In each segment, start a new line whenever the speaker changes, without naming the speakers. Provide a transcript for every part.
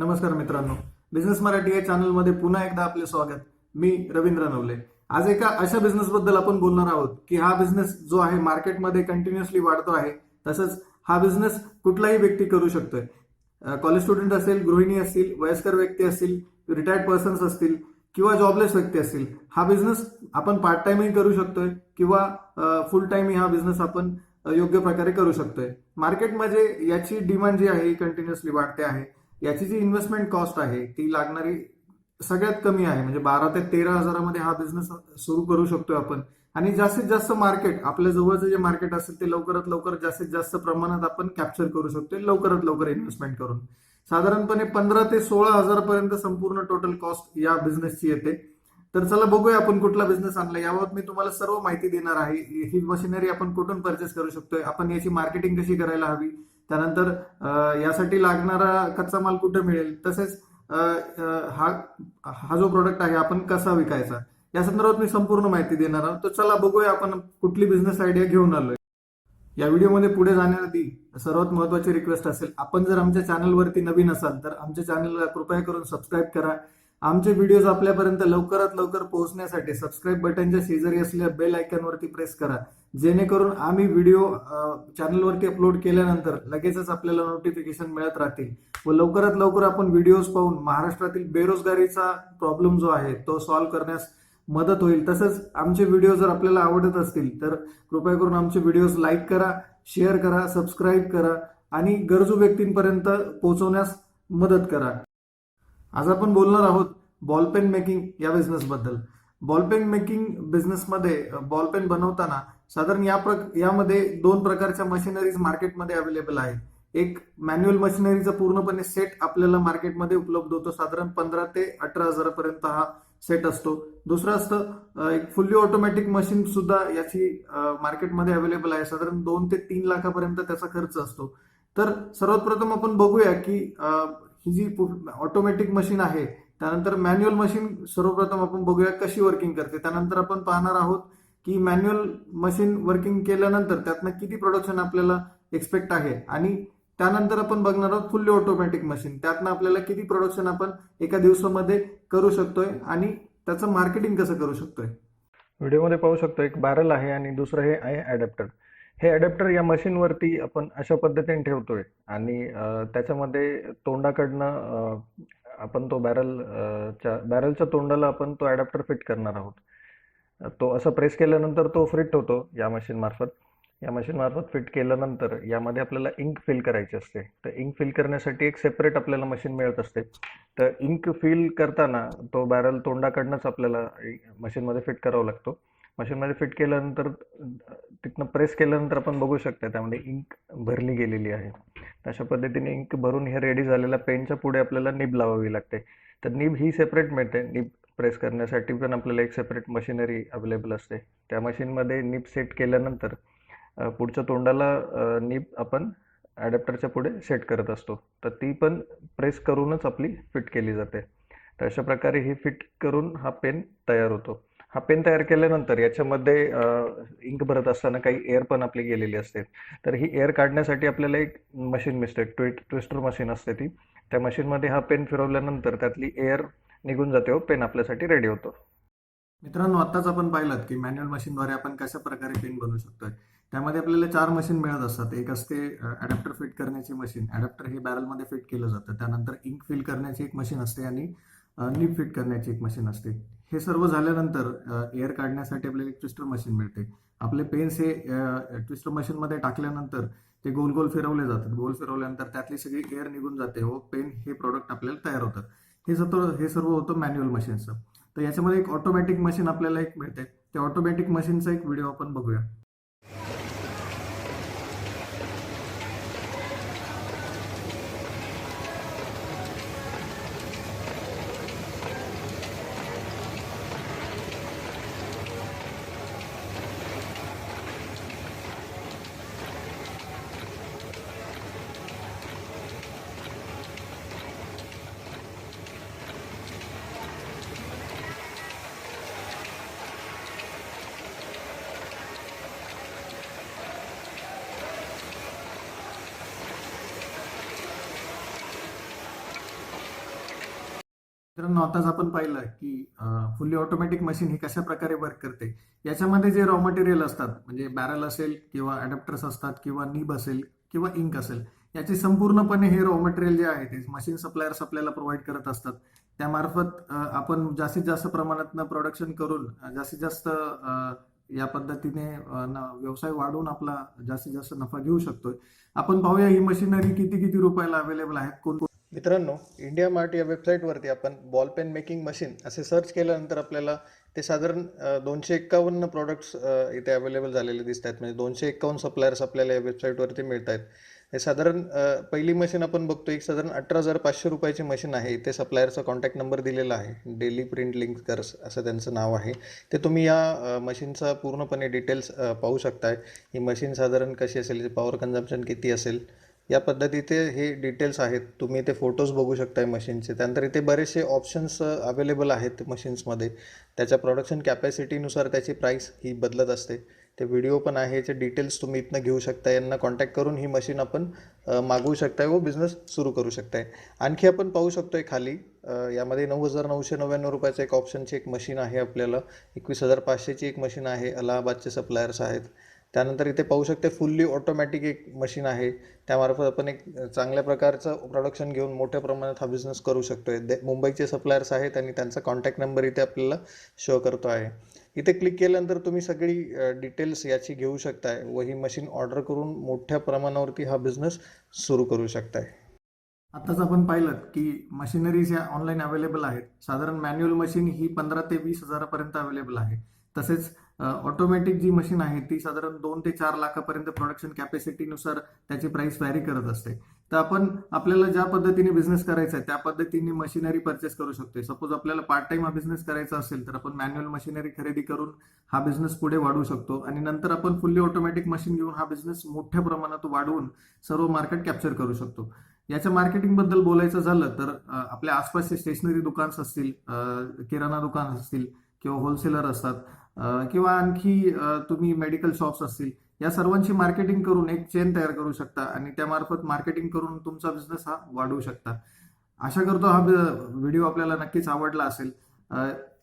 नमस्कार मित्रांनो. बिझनेस मराठी या चॅनलमध्ये पुन्हा एकदा आपले स्वागत. मी रवींद्र नवले. आज एका अशा बिझनेस बद्दल आपण बोलणार आहोत की हा बिझनेस जो आहे मार्केटमध्ये कंटिन्युअसली वाढतो आहे तसंच हा बिझनेस कुठलाही व्यक्ती करू शकतोय. कॉलेज स्टुडंट असेल गृहिणी असतील वयस्कर व्यक्ती असतील रिटायर्ड पर्सन्स असतील किंवा जॉबलेस व्यक्ती असतील हा बिझनेस आपण पार्ट टाइमही करू शकतोय किंवा फुल टाइमही हा बिझनेस आपण योग्य प्रकारे करू शकतोय. मार्केटमध्ये याची डिमांड जी आहे ही कंटिन्युअसली वाढते आहे. याची जी इन्व्हेस्टमेंट कॉस्ट आहे ती लागणारी सगळ्यात कमी आहे. म्हणजे बारा ते तेरा हजारामध्ये हा बिझनेस सुरू करू शकतोय आपण. आणि जास्तीत जास्त मार्केट आपल्या जवळचं जे मार्केट असेल ते लवकरात लवकर जास्तीत जास्त प्रमाणात आपण कॅप्चर करू शकतोय लवकरात लवकर इन्व्हेस्टमेंट करून. साधारणपणे पंधरा ते सोळा हजारपर्यंत संपूर्ण टोटल कॉस्ट या बिझनेसची येते. तर चला बघूया आपण कुठला बिझनेस आणला. याबाबत मी तुम्हाला सर्व माहिती देणार आहे. ही मशिनरी आपण कुठून परचेस करू शकतोय? आपण याची मार्केटिंग कशी करायला हवी? त्यानंतर यासाठी लागणारा कच्चा माल कुठे मिळेल? तसेच हा हा जो प्रोडक्ट आहे आपण कसा विकायचा? या संदर्भात मी संपूर्ण माहिती देणार आहोत. तर चला बघूया आपण कुठली बिझनेस आयडिया घेऊन आलोय. या व्हिडिओमध्ये पुढे जाण्याआधी सर्वात महत्वाची रिक्वेस्ट असेल आपण जर आमच्या चॅनलवरती नवीन असाल तर आमच्या चॅनलला कृपया करून सबस्क्राईब करा. आमचे व्हिडिओज आपल्यापर्यंत लवकरात लवकर पोहोचण्यासाठी सबस्क्राईब बटनच्या शेजारी असलेल्या बेल आयकॉनवरती प्रेस करा. जेणेकरून आम्ही व्हिडिओ चॅनलवरती अपलोड केल्यानंतर लगेचच आपल्याला नोटिफिकेशन मिळत राहतील. व लवकरात लवकर आपण व्हिडिओज पाहून महाराष्ट्रातील बेरोजगारीचा प्रॉब्लेम जो आहे तो सॉल्व्ह करण्यास मदत होईल. तसंच आमचे व्हिडिओ जर आपल्याला आवडत असतील तर कृपया करून आमचे व्हिडिओज लाईक करा शेअर करा सबस्क्राईब करा आणि गरजू व्यक्तींपर्यंत पोहोचवण्यास मदत करा. आज आपण बोलणार आहोत बॉलपेन मेकिंग या बिझनेस बद्दल. बॉलपेन मेकिंग बिझनेसमध्ये बॉलपेन बनवताना साधारण या प्र यामध्ये दोन प्रकारच्या मशिनरीज मार्केटमध्ये अवेलेबल आहेत एक मॅन्युअल मशिनरीचा पूर्णपणे सेट आपल्याला मार्केटमध्ये उपलब्ध होतो. साधारण पंधरा ते अठरा हजारापर्यंत हा सेट असतो. दुसरं असतं एक फुल्ली ऑटोमॅटिक मशीन सुद्धा याची मार्केटमध्ये अवेलेबल आहे. साधारण दोन ते तीन लाखापर्यंत त्याचा खर्च असतो. तर सर्वात प्रथम आपण बघूया की ही जी ऑटोमॅटिक मशीन आहे त्यानंतर मॅन्युअल मशीन सर्वप्रथम आपण बघूया कशी वर्किंग करते. त्यानंतर आपण पाहणार आहोत की मॅन्युअल मशीन वर्किंग केल्यानंतर त्यातनं किती प्रोडक्शन आपल्याला एक्सपेक्ट आहे. आणि त्यानंतर आपण बघणार आहोत फुल्ली ऑटोमॅटिक मशीन त्यातनं आपल्याला किती प्रोडक्शन आपण एका दिवसामध्ये करू शकतोय आणि त्याचं मार्केटिंग कसं करू शकतोय. व्हिडिओमध्ये पाहू शकतो एक बॅरल आहे आणि दुसरं हे आहे ॲडॅप्टर हे अडॅप्टर या मशीनवरती आपण अशा पद्धतीने ठेवतोय. आणि त्याच्यामध्ये तोंडाकडनं आपण तो बॅरल च्या बॅरलच्या तोंडाला आपण तो अडॅप्टर फिट करणार आहोत. तो असं प्रेस केल्यानंतर तो फिट होतो या मशीन मार्फत. या मशीन मार्फत फिट केल्यानंतर यामध्ये आपल्याला इंक फिल करायची असते. तर इंक फिल करण्यासाठी एक सेपरेट आपल्याला मशीन मिळत असते. तर इंक फिल करताना तो बॅरल तोंडाकडनंच आपल्याला मशीनमध्ये फिट करावा लागतो. मशीनमध्ये फिट केल्यानंतर तिथनं प्रेस केल्यानंतर आपण बघू शकता त्यामध्ये इंक भरली गेलेली आहे. अशा पद्धतीने इंक भरून हे रेडी झालेल्या पेनच्या पुढे आपल्याला निब लावावी लागते. तर निब ही सेपरेट मिळते. निब प्रेस करण्यासाठी पण आपल्याला एक सेपरेट मशिनरी अवेलेबल असते. त्या मशीनमध्ये निब सेट केल्यानंतर पुढच्या तोंडाला निब आपण ॲडॅप्टरच्या पुढे सेट करत असतो. तर ती पण प्रेस करूनच आपली फिट केली जाते. तर अशा प्रकारे ही फिट करून हा पेन तयार होतो. हा पेन तयार केल्यानंतर याच्यामध्ये इंक भरत असताना काही एअर पण आपली गेलेली असते. तर ही एअर काढण्यासाठी आपल्याला एक मशीन मिळते ट्विट ट्विस्टर मशीन असते ती. त्या मशीनमध्ये हा पेन फिरवल्यानंतर त्यातली एअर निघून जाते व पेन आपल्यासाठी रेडी होतो. मित्रांनो आत्ताच आपण पाहिलं की मॅन्युअल मशीनद्वारे आपण कशा प्रकारे पेन बनवू शकतोय. त्यामध्ये आपल्याला चार मशीन मिळत असतात. एक असते अडॅप्टर फिट करण्याची मशीन. अडॅप्टर हे बॅरलमध्ये फिट केलं जातं. त्यानंतर इंक फिल करण्याची एक मशीन असते आणि निप फिट करण्याची एक मशीन असते. हे सर्व झाल्यानंतर एअर काढण्यासाठी आपल्याला एक ट्विस्टर मशीन मिळते. आपले पेन्स हे ट्विस्टर मशीनमध्ये टाकल्यानंतर ते गोल गोल फिरवले जातात. गोल फिरवल्यानंतर त्यातली सगळी एअर निघून जाते व पेन हे प्रोडक्ट आपल्याला तयार होतात हे सर्व हे सर्व होतं मॅन्युअल मशीनचं तर याच्यामध्ये एक ऑटोमॅटिक मशीन आपल्याला एक मिळते. त्या ऑटोमॅटिक मशीनचा एक व्हिडिओ आपण बघूया. मित्रांनो आताच आपण पाहिलं की फुल्ली ऑटोमॅटिक मशीन ही कशा प्रकारे वर्क करते? याच्यामध्ये जे रॉ मटेरियल असतात म्हणजे बॅरल असेल किंवा अडॅप्टर्स असतात किंवा निब असेल किंवा इंक असेल याचे संपूर्णपणे हे रॉ मटेरियल जे आहे ते मशीन सप्लायर्स आपल्याला प्रोव्हाइड करत असतात. त्यामार्फत आपण जास्तीत जास्त प्रमाणात प्रोडक्शन करून जास्तीत जास्त या पद्धतीने व्यवसाय वाढवून आपला जास्तीत जास्त नफा घेऊ शकतोय. आपण पाहूया ही मशिनरी किती किती रुपयाला अवेलेबल आहेत? कोण
मित्रांनो इंडिया मार्ट या वेबसाईटवरती आपण बॉल पेन मेकिंग मशीन असे सर्च केल्यानंतर आपल्याला ते साधारण दोनशे एक्कावन्न प्रोडक्ट्स इथे अवेलेबल झालेले दिसत आहेत म्हणजे दोनशे एक्कावन्न सप्लायर्स आपल्याला या वेबसाईटवरती मिळत आहेत हे साधारण पहिली मशीन आपण बघतो एक साधारण अठरा हजार पाचशे रुपयाची मशीन आहे. इथे सप्लायरचा कॉन्टॅक्ट नंबर दिलेला आहे. डेली प्रिंट लिंकर्स असं त्यांचं नाव आहे. ते तुम्ही या मशीनचा पूर्णपणे डिटेल्स पाहू शकताय. ही मशीन साधारण कशी असेल? पॉवर कन्झम्पशन किती असेल? या पद्धतीचे हे डिटेल्स आहेत. तुम्ही इथे फोटोज बघू शकताय मशीनचे त्यानंतर इथे बरेचसे ऑप्शन्स अवेलेबल आहेत मशीन्समध्ये त्याच्या प्रोडक्शन कॅपॅसिटीनुसार त्याची प्राईस ही बदलत असते. ते व्हिडिओ पण आहे. याचे डिटेल्स तुम्ही इथनं घेऊ शकता यांना कॉन्टॅक्ट करून ही मशीन आपण मागवू शकताय व बिझनेस सुरू करू शकताय. आणखी आपण पाहू शकतोय खाली यामध्ये नऊ हजार नऊशे नव्याण्णव रुपयाचं एक ऑप्शनची एक मशीन आहे आपल्याला. एकवीस हजार पाचशेची एक मशीन आहे. अलाहाबादचे सप्लायर्स आहेत. त्यानंतर इथे पाहू शकते फुल्ली ऑटोमॅटिक एक मशीन आहे. त्यामार्फत आपण एक चांगल्या प्रकारचं प्रोडक्शन घेऊन मोठ्या प्रमाणात हा बिझनेस करू शकतोय. मुंबईचे सप्लायर्स आहेत आणि त्यांचा कॉन्टॅक्ट नंबर इथे आपल्याला शो करतो आहे. इथे क्लिक केल्यानंतर तुम्ही सगळी डिटेल्स याची घेऊ शकताय व ही मशीन ऑर्डर करून मोठ्या प्रमाणावरती हा बिझनेस सुरू करू शकताय.
आताच आपण पाहिलं की मशिनरीज या ऑनलाईन अवेलेबल आहेत. साधारण मॅन्युअल मशीन ही पंधरा ते वीस हजारापर्यंत अवेलेबल आहे. तसेच ऑटोमॅटिक जी मशीन आहे ती साधारण दोन ते चार लाखापर्यंत प्रोडक्शन कॅपॅसिटीनुसार त्याची प्राइस व्हॅरी करत असते. तर आपण आपल्याला ज्या पद्धतीने बिझनेस करायचा आहे त्या पद्धतीने मशिनरी परचेस करू शकतो सपोज आपल्याला पार्ट टाइम हा बिझनेस करायचा असेल तर आपण मॅन्युअल मशिनरी खरेदी करून हा बिझनेस पुढे वाढवू शकतो. आणि नंतर आपण फुल्ली ऑटोमॅटिक मशीन घेऊन हा बिझनेस मोठ्या प्रमाणात वाढवून सर्व मार्केट कॅप्चर करू शकतो. याच्या मार्केटिंगबद्दल बोलायचं झालं तर आपल्या आसपासचे स्टेशनरी दुकान्स असतील किराणा दुकान असतील किंवा होलसेलर असतात किंवा आणखी तुम्ही मेडिकल शॉप्स असतील या सर्वांची मार्केटिंग करून एक चेन तयार करू शकता आणि त्यामार्फत मार्केटिंग करून तुमचा बिझनेस हा वाढवू शकता. आशा करतो हा व्हिडिओ आपल्याला नक्कीच आवडला असेल.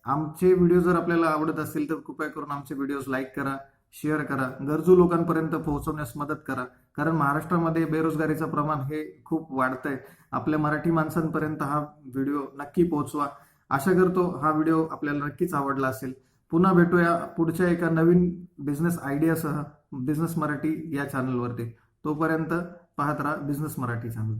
आमचे व्हिडिओ जर आपल्याला आवडत असतील तर कृपया करून आमचे व्हिडिओज लाईक करा शेअर करा गरजू लोकांपर्यंत पोहोचवण्यास मदत करा. कारण महाराष्ट्रामध्ये बेरोजगारीचं प्रमाण हे खूप वाढतंय. आपल्या मराठी माणसांपर्यंत हा व्हिडिओ नक्की पोहोचवा. आशा करतो हा व्हिडिओ आपल्याला नक्कीच आवडला असेल. पुन्हा भेटूया पुढच्या एका नवीन बिझनेस आयडियासह बिझनेस मराठी या चॅनलवरती तोपर्यंत पाहत राहा बिझनेस मराठी चॅनल